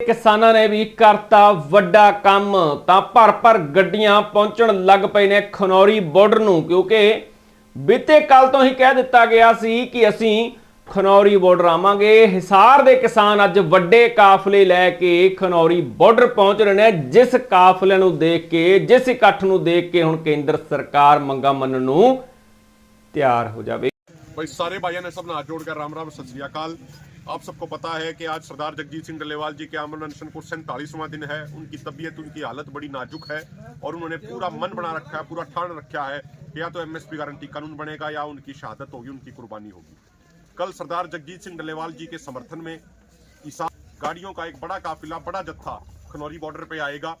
ਕਿਸਾਨਾਂ ਨੇ ਵੀ ਕਰਤਾ ਵੱਡਾ ਕੰਮ, ਤਾਂ ਭਰ ਭਰ ਗੱਡੀਆਂ ਪਹੁੰਚਣ ਲੱਗ ਪਏ ਨੇ ਖਨੌਰੀ ਬਾਰਡਰ ਨੂੰ, ਕਿਉਂਕਿ ਬੀਤੇ ਕੱਲ ਤੋਂ ਹੀ ਕਹਿ ਦਿੱਤਾ ਗਿਆ ਸੀ ਕਿ ਅਸੀਂ ਖਨੌਰੀ ਬਾਰਡਰ ਆਵਾਂਗੇ। ਹਿਸਾਰ ਦੇ ਕਿਸਾਨ ਅੱਜ ਵੱਡੇ ਕਾਫਲੇ ਲੈ ਕੇ ਖਨੌਰੀ ਬਾਰਡਰ ਪਹੁੰਚ ਰਹੇ ਨੇ, ਜਿਸ ਕਾਫਲੇ ਨੂੰ ਦੇਖ ਕੇ, ਜਿਸ ਇਕੱਠ ਨੂੰ ਦੇਖ ਕੇ ਹੁਣ ਕੇਂਦਰ ਸਰਕਾਰ ਮੰਗਾ ਮੰਨਣ ਨੂੰ ਤਿਆਰ ਹੋ ਜਾਵੇ। ਭਾਈ ਸਾਰੇ ਭਾਈਆਂ ਨੇ ਸਭ ਨਾਲ ਜੋੜ ਕੇ ਰਾਮ ਰਾਮ, ਸਤਿ ਸ੍ਰੀ ਅਕਾਲ। आप सबको पता है कि आज सरदार जगजीत सिंह डल्लेवाल जी के आमरण अनशन को सैंतालीसवां दिन है। उनकी तबीयत, उनकी हालत बड़ी नाजुक है और उन्होंने पूरा मन बना रखा है, पूरा ठान रखा है कि या तो एमएसपी गारंटी कानून बनेगा या उनकी शहादत होगी, उनकी कुर्बानी होगी। कल सरदार जगजीत सिंह डल्लेवाल जी के समर्थन में ईसा गाड़ियों का एक बड़ा काफिला, बड़ा जत्था खनौरी बॉर्डर पे आएगा।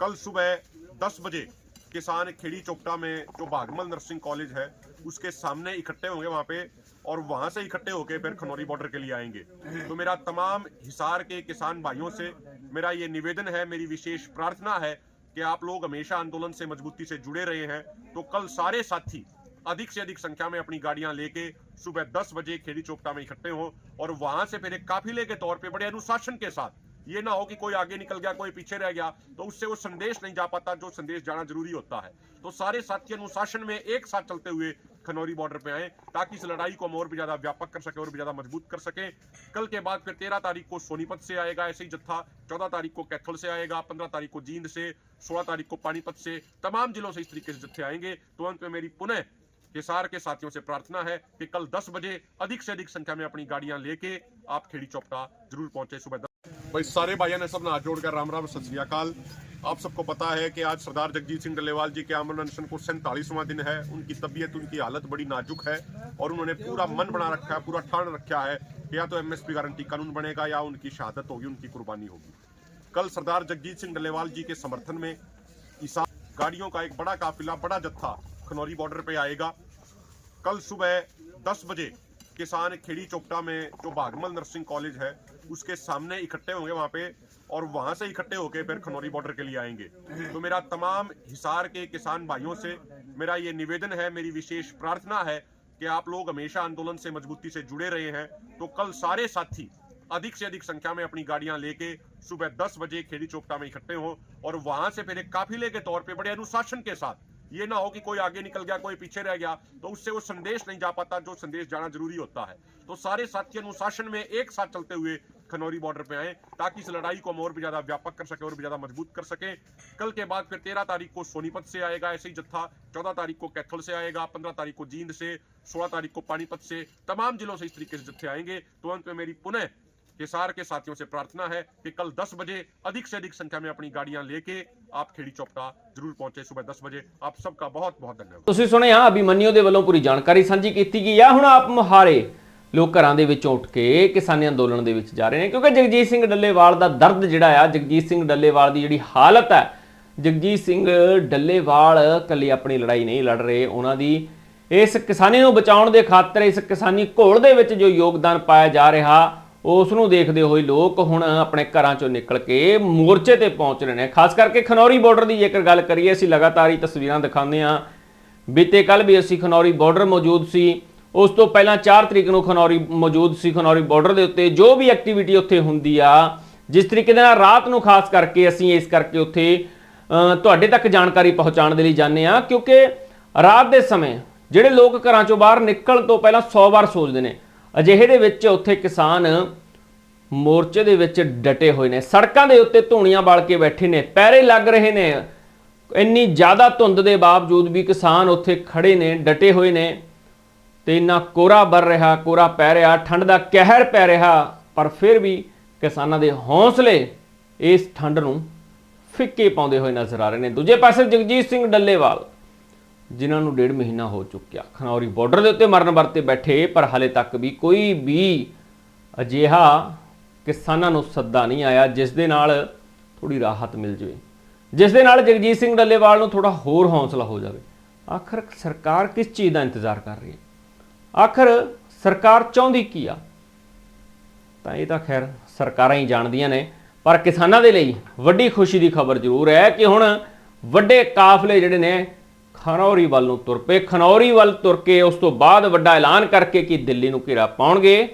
कल सुबह 10 बजे किसान खेड़ी चोपटा में जो भागमल नर्सिंग कॉलेज है, उसके सामने इकट्ठे होंगे वहाँ पे और वहाँ से इकट्ठे होके फिर खनौरी बॉर्डर के लिए आएँगे। तो मेरा तमाम हिसार के किसान भाइयों से मेरा ये निवेदन है, मेरी विशेष प्रार्थना है कि आप लोग हमेशा आंदोलन से मजबूती से जुड़े रहे हैं। तो कल सारे साथी अधिक से अधिक संख्या में अपनी गाड़ियाँ लेके सुबह 10 बजे खेड़ी चोपटा में इकट्ठे हो और वहाँ से फिर एक काफिले के तौर पे बड़े अनुशासन के साथ ये ना हो कि कोई आगे निकल गया, कोई पीछे रह गया तो उससे वो संदेश नहीं जा पाता, जो संदेश जाना ज़रूरी होता है। तो सारे साथी अनुशासन में एक साथ चलते हुए खनौरी बॉर्डर पे आए, ताकि इस लड़ाई को हम और भी ज़्यादा व्यापक कर सके और भी ज़्यादा मज़बूत कर सके। कल के बाद फिर तेरह तारीख को सोनीपत से आएगा, ऐसे ही जत्था चौदह तारीख को कैथल से आएगा, पंद्रह तारीख को जींद से, सोलह तारीख को पानीपत से, तमाम जिलों से इस तरीके से जत्थे आएँगे। तो अंत में मेरी पुनः हिसार के साथियों से प्रार्थना है कि कल 10 बजे अधिक से अधिक संख्या में अपनी गाड़ियाँ लेके आप खेड़ी चौपटा ज़रूर पहुँचे। सुबह भाई सारे भाइयों ने सब हाथ जोड़कर राम राम, सत श्री अकाल। आप सबको पता है कि आज सरदार जगजीत सिंह डल्लेवाल जी के आमरण अनशन को सैंतालीसवां दिन है। उनकी तबीयत, उनकी हालत बड़ी नाजुक है और उन्होंने पूरा मन बना रखा है, पूरा ठान रखा है कि या तो एमएसपी गारंटी कानून बनेगा या उनकी शहादत होगी, उनकी कुर्बानी होगी। कल सरदार जगजीत सिंह डल्लेवाल जी के समर्थन में ईसा गाड़ियों का एक बड़ा काफिला, बड़ा जत्था खनौरी बॉर्डर पर आएगा। कल सुबह 10 बजे किसान खेड़ी चोपटा में जो भागमल नर्सिंग कॉलेज है, उसके सामने इकट्ठे होंगे वहाँ पे और वहाँ से इकट्ठे होके फिर खनौरी बॉर्डर के लिए आएँगे। तो मेरा तमाम हिसार के किसान भाइयों से मेरा ये निवेदन है, मेरी विशेष प्रार्थना है कि आप लोग हमेशा आंदोलन से, मजबूती से जुड़े रहे हैं। तो कल सारे साथी अधिक से अधिक संख्या में अपनी गाड़ियाँ लेके सुबह 10 बजे खेड़ी चोपटा में इकट्ठे हों और वहाँ से फिर एक काफिले के तौर पे बड़े अनुशासन के साथ ये ना हो कि कोई आगे निकल गया, कोई पीछे रह गया तो उससे वो संदेश नहीं जा पाता जो संदेश जाना ज़रूरी होता है। तो सारे साथी अनुशासन में एक साथ चलते हुए खनौरी बॉर्डर पे आए, ताकि इस लड़ाई को हम और भी ज़्यादा व्यापक कर सके और भी ज़्यादा मज़बूत कर सके। कल के बाद फिर तेरह तारीख को सोनीपत से आएगा, ऐसे ही जत्था चौदह तारीख को कैथल से आएगा, पंद्रह तारीख को जींद से, सोलह तारीख को पानीपत से, तमाम जिलों से इस तरीके से जत्थे आएँगे। तो अंत में मेरी पुनः हिसार के साथियों से प्रार्थना है कि कल 10 बजे अधिक से अधिक संख्या में अपनी गाड़ियां लेके आप खेड़ी चौपटा जरूर पहुंचे सुबह 10 बजे आप सबका बहुत बहुत धन्यवाद ਤੁਸੀਂ ਸੁਣਿਆ ਅਭਿਮਨਿਊ ਦੇ ਵੱਲੋਂ ਪੂਰੀ ਜਾਣਕਾਰੀ ਸਾਂਝੀ ਕੀਤੀ ਗਈ ਆ ਹੁਣ ਆਪ ਮੁਹਾਰੇ ਲੋਕ ਘਰਾਂ ਦੇ ਵਿੱਚੋਂ ਉੱਠ ਕੇ ਕਿਸਾਨੀ ਅੰਦੋਲਨ ਦੇ ਵਿੱਚ ਜਾ ਰਹੇ ਨੇ ਕਿਉਂਕਿ ਜਗਜੀਤ ਸਿੰਘ ਡੱਲੇਵਾਲ ਦਾ ਦਰਦ ਜਿਹੜਾ ਆ ਜਗਜੀਤ ਸਿੰਘ ਡੱਲੇਵਾਲ ਦੀ ਜਿਹੜੀ ਹਾਲਤ ਹੈ ਜਗਜੀਤ ਸਿੰਘ ਡੱਲੇਵਾਲ ਇਕੱਲੀ ਆਪਣੀ ਲੜਾਈ ਨਹੀਂ ਲੜ ਰਹੇ ਉਹਨਾਂ ਦੀ ਇਸ ਕਿਸਾਨੀ ਨੂੰ ਬਚਾਉਣ ਦੇ ਖਾਤਰ ਇਸ ਕਿਸਾਨੀ ਘੋਲ ਦੇ ਵਿੱਚ ਜੋ ਯੋਗਦਾਨ ਪਾਇਆ ਜਾ ਰਿਹਾ ਉਸ ਨੂੰ ਦੇਖਦੇ ਹੋਏ ਲੋਕ ਹੁਣ ਆਪਣੇ ਘਰਾਂ ਚੋਂ ਨਿਕਲ ਕੇ ਮੋਰਚੇ ਤੇ ਪਹੁੰਚ ਰਹੇ ਨੇ। ਖਾਸ ਕਰਕੇ ਖਨੌਰੀ ਬਾਰਡਰ ਦੀ ਜੇਕਰ ਗੱਲ ਕਰੀਏ, ਅਸੀਂ ਲਗਾਤਾਰ ਹੀ ਤਸਵੀਰਾਂ ਦਿਖਾਉਂਦੇ ਹਾਂ। ਬੀਤੇ ਕੱਲ ਵੀ ਅਸੀਂ ਖਨੌਰੀ ਬਾਰਡਰ ਮੌਜੂਦ ਸੀ। ਉਸ ਤੋਂ ਪਹਿਲਾਂ 4 ਤਰੀਕ ਨੂੰ ਖਨੌਰੀ ਮੌਜੂਦ ਸੀ ਖਨੌਰੀ ਬਾਰਡਰ ਦੇ ਉੱਤੇ। ਜੋ ਵੀ ਐਕਟੀਵਿਟੀ ਉੱਥੇ ਹੁੰਦੀ ਆ, ਜਿਸ ਤਰੀਕੇ ਦੇ ਨਾਲ ਰਾਤ ਨੂੰ ਖਾਸ ਕਰਕੇ ਅਸੀਂ ਇਸ ਕਰਕੇ ਉੱਥੇ ਤੁਹਾਡੇ ਤੱਕ ਜਾਣਕਾਰੀ ਪਹੁੰਚਾਉਣ ਦੇ ਲਈ ਜਾਂਦੇ ਆ ਕਿਉਂਕਿ ਰਾਤ ਦੇ ਸਮੇਂ ਜਿਹੜੇ ਲੋਕ ਘਰਾਂ ਚੋਂ ਬਾਹਰ ਨਿਕਲਣ ਤੋਂ ਪਹਿਲਾਂ 100 ਵਾਰ ਸੋਚਦੇ ਨੇ ਅਜਿਹੇ ਦੇ ਵਿੱਚ ਉੱਥੇ ਕਿਸਾਨ ਮੋਰਚੇ ਦੇ ਵਿੱਚ ਡਟੇ ਹੋਏ ਨੇ। ਸੜਕਾਂ ਦੇ ਉੱਤੇ ਧੂਣੀਆਂ ਬਾਲ ਕੇ ਬੈਠੇ ਨੇ, ਪੈਰੇ ਲੱਗ ਰਹੇ ਨੇ। ਇੰਨੀ ਜ਼ਿਆਦਾ ਧੁੰਦ ਦੇ ਬਾਵਜੂਦ ਵੀ ਕਿਸਾਨ ਉੱਥੇ ਖੜੇ ਨੇ, ਡਟੇ ਹੋਏ ਨੇ ਤੇ ਇੰਨਾ ਕੋਰਾ ਵਰ ਰਿਹਾ ਕੋਰਾ ਪੈ ਰਿਹਾ, ਠੰਡ ਦਾ ਕਹਿਰ ਪੈ ਰਿਹਾ, ਪਰ ਫਿਰ ਵੀ ਕਿਸਾਨਾਂ ਦੇ ਹੌਸਲੇ ਇਸ ਠੰਡ ਨੂੰ ਫਿੱਕੇ ਪਾਉਂਦੇ ਹੋਏ ਨਜ਼ਰ ਆ ਰਹੇ ਨੇ। ਦੂਜੇ ਪਾਸੇ ਜਗਜੀਤ ਸਿੰਘ ਡੱਲੇਵਾਲ ਜਿਨ੍ਹਾਂ ਨੂੰ ਡੇਢ ਮਹੀਨਾ ਹੋ ਚੁੱਕਿਆ। ਖਨੌਰੀ ਬਾਰਡਰ ਦੇ ਉੱਤੇ ਮਰਨ ਵਰਤੇ ਬੈਠੇ, ਪਰ ਹਾਲੇ ਤੱਕ ਵੀ ਕੋਈ ਵੀ ਅਜਿਹਾ ਕਿਸਾਨਾਂ ਨੂੰ ਸੱਦਾ ਨਹੀਂ ਆਇਆ ਜਿਸ ਦੇ ਨਾਲ ਥੋੜੀ ਰਾਹਤ ਮਿਲ ਜਾਵੇ। ਜਿਸ ਦੇ ਨਾਲ ਜਗਜੀਤ ਸਿੰਘ ਡੱਲੇਵਾਲ ਨੂੰ ਥੋੜਾ ਹੋਰ ਹੌਸਲਾ ਹੋ ਜਾਵੇ। ਆਖਰ ਸਰਕਾਰ ਕਿਸ ਚੀਜ਼ ਦਾ ਇੰਤਜ਼ਾਰ ਕਰ ਰਹੀ ਹੈ? ਆਖਰ ਸਰਕਾਰ ਚਾਹੁੰਦੀ ਕੀ ਆ? ਤਾਂ ਇਹ ਤਾਂ ਖੈਰ ਸਰਕਾਰਾਂ ਹੀ ਜਾਣਦੀਆਂ ਨੇ, ਪਰ ਕਿਸਾਨਾਂ ਦੇ ਲਈ ਵੱਡੀ ਖੁਸ਼ੀ ਦੀ ਖਬਰ ਜ਼ਰੂਰ ਹੈ ਕਿ ਹੁਣ ਵੱਡੇ ਕਾਫਲੇ ਜਿਹੜੇ ਨੇ ਖਨੌਰੀ ਵੱਲ ਨੂੰ ਤੁਰ ਪਏ। ਖਨੌਰੀ ਵੱਲ ਤੁਰ ਕੇ ਉਸ ਤੋਂ ਬਾਅਦ ਵੱਡਾ ਐਲਾਨ ਕਰਕੇ ਕਿ ਦਿੱਲੀ ਨੂੰ ਘੇਰਾ ਪਾਉਣਗੇ।